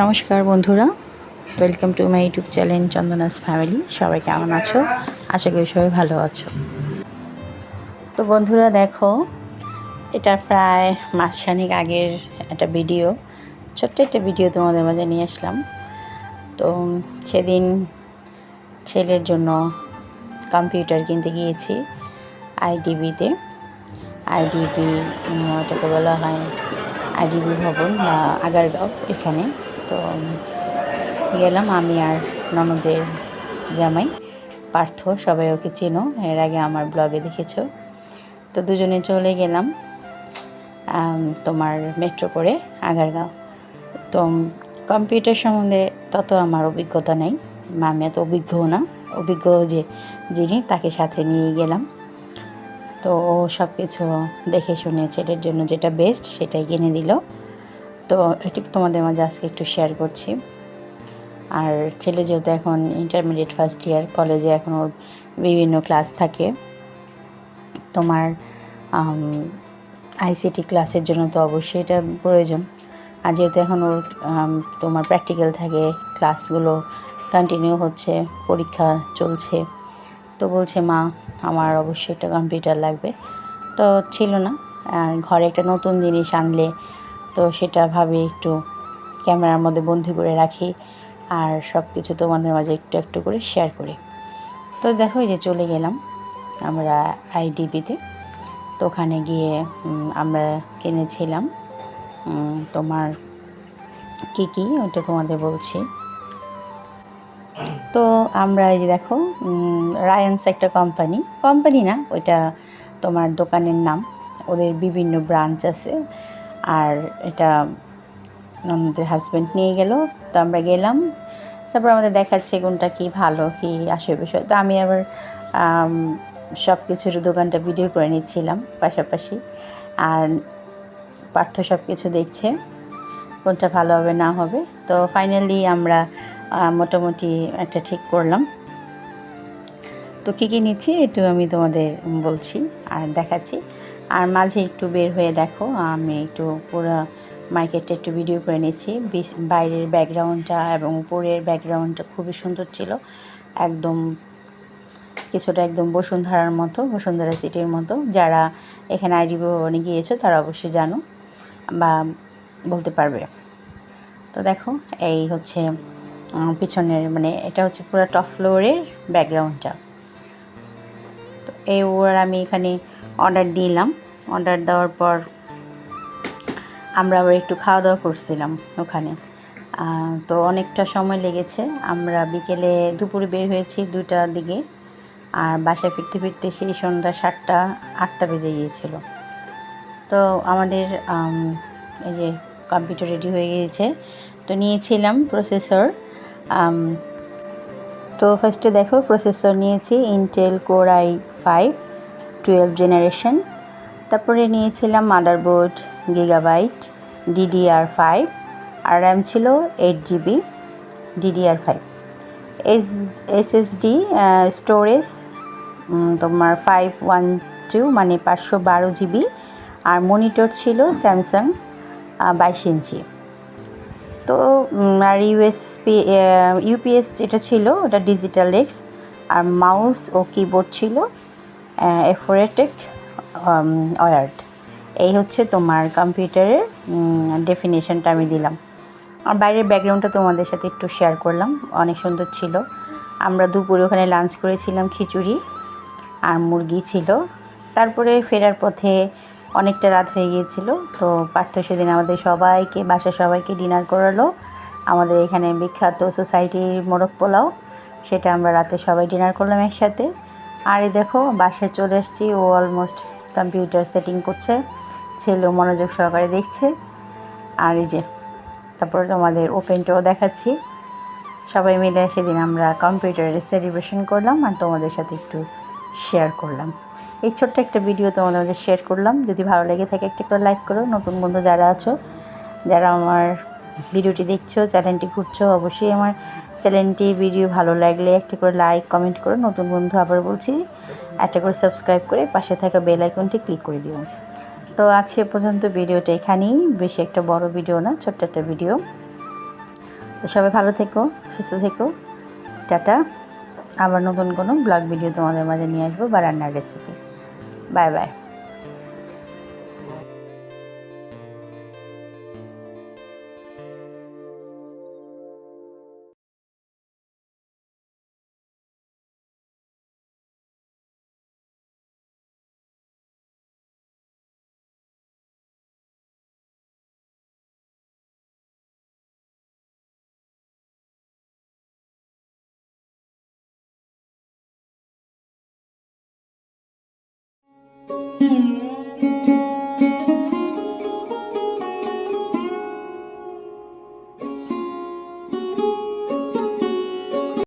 নমস্কার বন্ধুরা। Welcome to my YouTube channel Chandana's family সবাই কেমন আছো? আশা করি সবাই ভালো আছো। তো বন্ধুরা, দেখো, এটা প্রায় মাসখানেক আগের একটা ভিডিও ছোট্ট একটা ভিডিও তোমাদের মাঝে নিয়ে আসলাম। তো সেদিন ছেলের জন্য কম্পিউটার কিনতে গিয়েছি আইডিবিতে আইডিবি ওটাকে বলা হয় আইডিবি ভবন বা আগারগাঁও এখানে। তো গেলাম আমি আর ননদের জামাই। পার্থ, সবাই ওকে চেনো, এর আগে আমার ব্লগে দেখেছ। তো দুজনে চলে গেলাম তোমার মেট্রো করে আগারগাঁও। তো কম্পিউটার সম্বন্ধে তত আমার অভিজ্ঞতা নেই। আমি এত অভিজ্ঞও না, অভিজ্ঞ যে যিনি, তাকে সাথে নিয়ে গেলাম। তো ও সব কিছু দেখে শুনে, ছেলের জন্য যেটা বেস্ট সেটাই কিনে দিল। তো এটি তোমাদের মাঝে আজকে একটু শেয়ার করছি। আর ছেলে যেহেতু এখন ইন্টারমিডিয়েট ফার্স্ট ইয়ার কলেজে এখন ওর বিভিন্ন ক্লাস থাকে। তোমার আইসিটি ক্লাসের জন্য তো অবশ্যই এটা প্রয়োজন। আর যেহেতু এখন ওর তোমার প্র্যাকটিক্যাল থাকে ক্লাসগুলো কন্টিনিউ হচ্ছে, পরীক্ষা চলছে, তো বলছে, মা, আমার অবশ্যই একটা কম্পিউটার লাগবে। তো ছিল না। ঘরে একটা নতুন জিনিস আনলে তো সেটা ভাবে একটু ক্যামেরার মধ্যে বন্দি করে রাখি আর সব কিছু তোমাদের মাঝে একটু একটু করে শেয়ার করি। তো দেখো এই যে চলে গেলাম আমরা আইডিবিতে তো ওখানে গিয়ে আমরা কিনেছিলাম তোমার কী কী ওটা তোমাদের বলছি। তো আমরা এই যে দেখো রায়ান্স একটা কোম্পানি কোম্পানি না, ওইটা তোমার দোকানের নাম। ওদের বিভিন্ন ব্রাঞ্চ আছে। আর এটা ননদের হাজব্যান্ড নিয়ে গেল। তো আমরা গেলাম। তারপর আমাদের দেখাচ্ছে কোনটা কি ভালো, কি বিষয়। তো আমি আবার সব কিছুর দোকানটা ভিডিও করে নিচ্ছিলাম পাশাপাশি। আর পার্থ সব কিছু দেখছে, কোনটা ভালো হবে, না হবে। তো ফাইনালি আমরা মোটামুটি একটা ঠিক করলাম। তো কী কী নিচ্ছি, একটু আমি তোমাদের বলছি আর দেখাচ্ছি। আর মাঝে একটু বের হয়ে দেখো, আমি একটু পুরো মার্কেটটা একটু ভিডিও করে নিচ্ছি। বাইরের ব্যাকগ্রাউন্ডটা এবং উপরের ব্যাকগ্রাউন্ডটা খুবই সুন্দর ছিল। একদম কিছুটা একদম বসুন্ধরার মতো, বসুন্ধরা সিটির মতো। যারা এখানে আইডি ভবনে গিয়েছো, তারা অবশ্যই জানো বা বলতে পারবে। তো দেখো, এই হচ্ছে পিছনের মানে এটা হচ্ছে পুরো টপ ফ্লোরের ব্যাকগ্রাউন্ডটা তো এই ওর আমি এখানে অর্ডার দিলাম। অর্ডার দেওয়ার পর আমরা আবার একটু খাওয়া দাওয়া করছিলাম ওখানে। তো অনেকটা সময় লেগেছে। আমরা বিকেলে দুপুরে বের হয়েছি দুটার দিকে। আর বাসায় ফিরতে ফিরতে সেই সন্ধ্যা সাতটা, আটটা বেজে গিয়েছিল। তো আমাদের এই যে কম্পিউটার রেডি হয়ে গিয়েছে। তো নিয়েছিলাম প্রসেসর তো ফার্স্টে দেখো প্রসেসর নিয়েছি Intel core i five twelve generation তারপরে নিয়েছিলাম মাদারবোর্ড গিগাবাইট ডিডিআর ফাইভ আর র্যাম ছিল eight GB DDR five S SSD storage তোমার ফাইভ ওয়ান টু মানে পাঁচশো বারো জিবি আর মনিটর ছিল স্যামসাং বাইশ ইঞ্চি। তো আর ইউএসপি ইউপিএস যেটা ছিল, ওটা ডিজিটাল এক্স আর মাউস ও কিবোর্ড ছিল। এফোরেটেক ওয়ার্ড এই হচ্ছে তোমার কম্পিউটারের ডেফিনেশনটা আমি দিলাম। আর বাইরের ব্যাকগ্রাউন্ডটা তোমাদের সাথে একটু শেয়ার করলাম। অনেক সুন্দর ছিল। আমরা দুপুরে ওখানে লাঞ্চ করেছিলাম খিচুড়ি আর মুরগি ছিল। তারপরে ফেরার পথে অনেকটা রাত হয়ে গিয়েছিল। তো পার্থ সেদিন আমাদের সবাইকে, বাসার সবাইকে ডিনার করালো। আমাদের এখানে বিখ্যাত সোসাইটির মোরগ পোলাও, সেটা আমরা রাতে সবাই ডিনার করলাম একসাথে। আর এই দেখো, বাসায় চলে এসেছি ও অলমোস্ট কম্পিউটার সেটিং করছে। ছেলেও মনোযোগ সহকারে দেখছে। আর এই যে, তারপর তোমাদের ওপেনটাও দেখাচ্ছি। সবাই মিলে সেদিন আমরা কম্পিউটারের সেলিব্রেশন করলাম আর তোমাদের সাথে একটু শেয়ার করলাম। এই ছোট্ট একটা ভিডিও তোমাদের মধ্যে শেয়ার করলাম। যদি ভালো লেগে থাকে, একটা করে লাইক করো। নতুন বন্ধু যারা আছো, যারা আমার ভিডিওটি দেখছ, চ্যানেলটি ঘুরছো, অবশ্যই আমার চ্যানেলটি ভিডিও ভালো লাগলে একটা করে লাইক কমেন্ট করো। নতুন বন্ধু আবার বলছি, একটা করে সাবস্ক্রাইব করে পাশে থাকা বেল আইকনটি ক্লিক করে দিও। তো আজকে পর্যন্ত ভিডিওটা এখানেই। বেশি একটা বড় ভিডিও না, ছোট্ট একটা ভিডিও। তো সবাই ভালো থেকো, সুস্থ থেকো। টাটা। আবার নতুন কোনো ব্লগ ভিডিও তোমাদের মাঝে নিয়ে আসব বা রান্নার রেসিপি বাই বাই